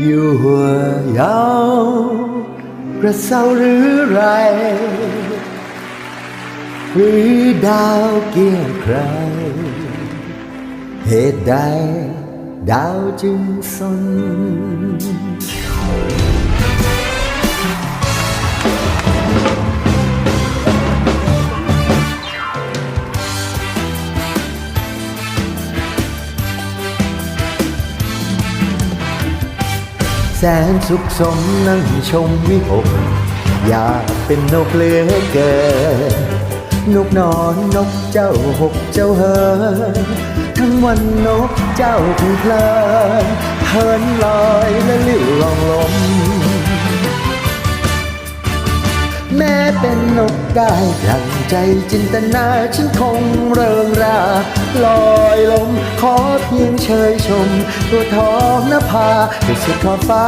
อยู่หัวยาวกระเซาหรือไร หรือดาวเกี่ยงใคร เหตุใดดาวจึงสน แสนสุขสมนั่งชมวิหกอยากเป็นนกเลือเกินนกนอนนกเจ้าหกเจ้าเฮินทั้งวันนกเจ้าคงเพลินเฮินลอยและลิ้วลอง นกได้ดังใจจินตนาฉันคงเริงราลอยลมขอเพียงเชยชม ตัวทองนภาไปสุดขอบฟ้า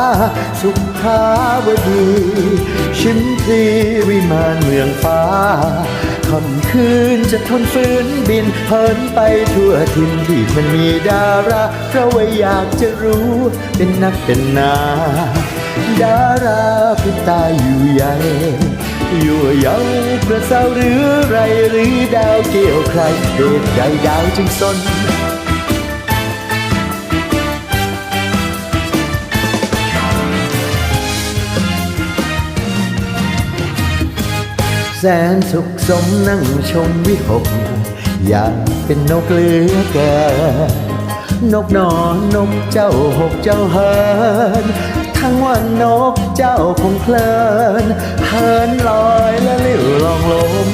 สุขาวดี ชิมพลีวิมานเมืองฟ้าคำคืนจะทนฝืนบินเพินไปทั่วทินที่มันมีดาราเพราะว่าอยากจะรู้เป็นนักเป็นนา ดาราพิตาอยู่ใหญ่ อยู่เยาวประเสาหรือไรหรือดาวเกี่ยวใครเหตุใดดาวจึงสนแสนสุขสมนั่งชมวิหกอยากเป็นนกเลือเกินนกนอนนกเจ้าหกเจ้าเฮินทั้งวันนก เจ้าคงเพลินเฮินลอยและลิ้วลองลม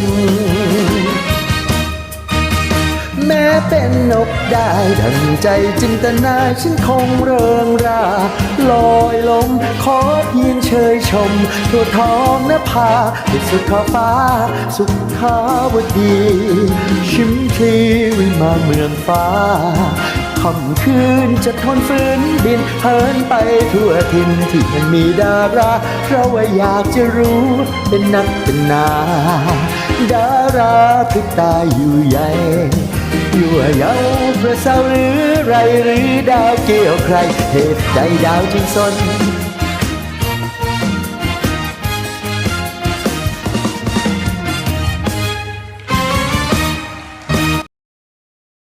แม้เป็นนกได้ดังใจจินตนาฉันคงเริงราลอยลม ขอเพียงเชยชมทั่วท้องนภาที่สุดขอบฟ้า สุขาวดี ชิมพลีวิมานเมืองฟ้า ค่ำคืนจะทนฝืนบินเฮินไปทั่วทินที่มันมีดารา เพราะว่าอยากจะรู้เป็นนักเป็นนา ดาราคือตาอยู่ใหญ่อยู่เยาวประเสาหรือไรหรือดาวเกี่ยวใครเหตุใดดาวจึงสน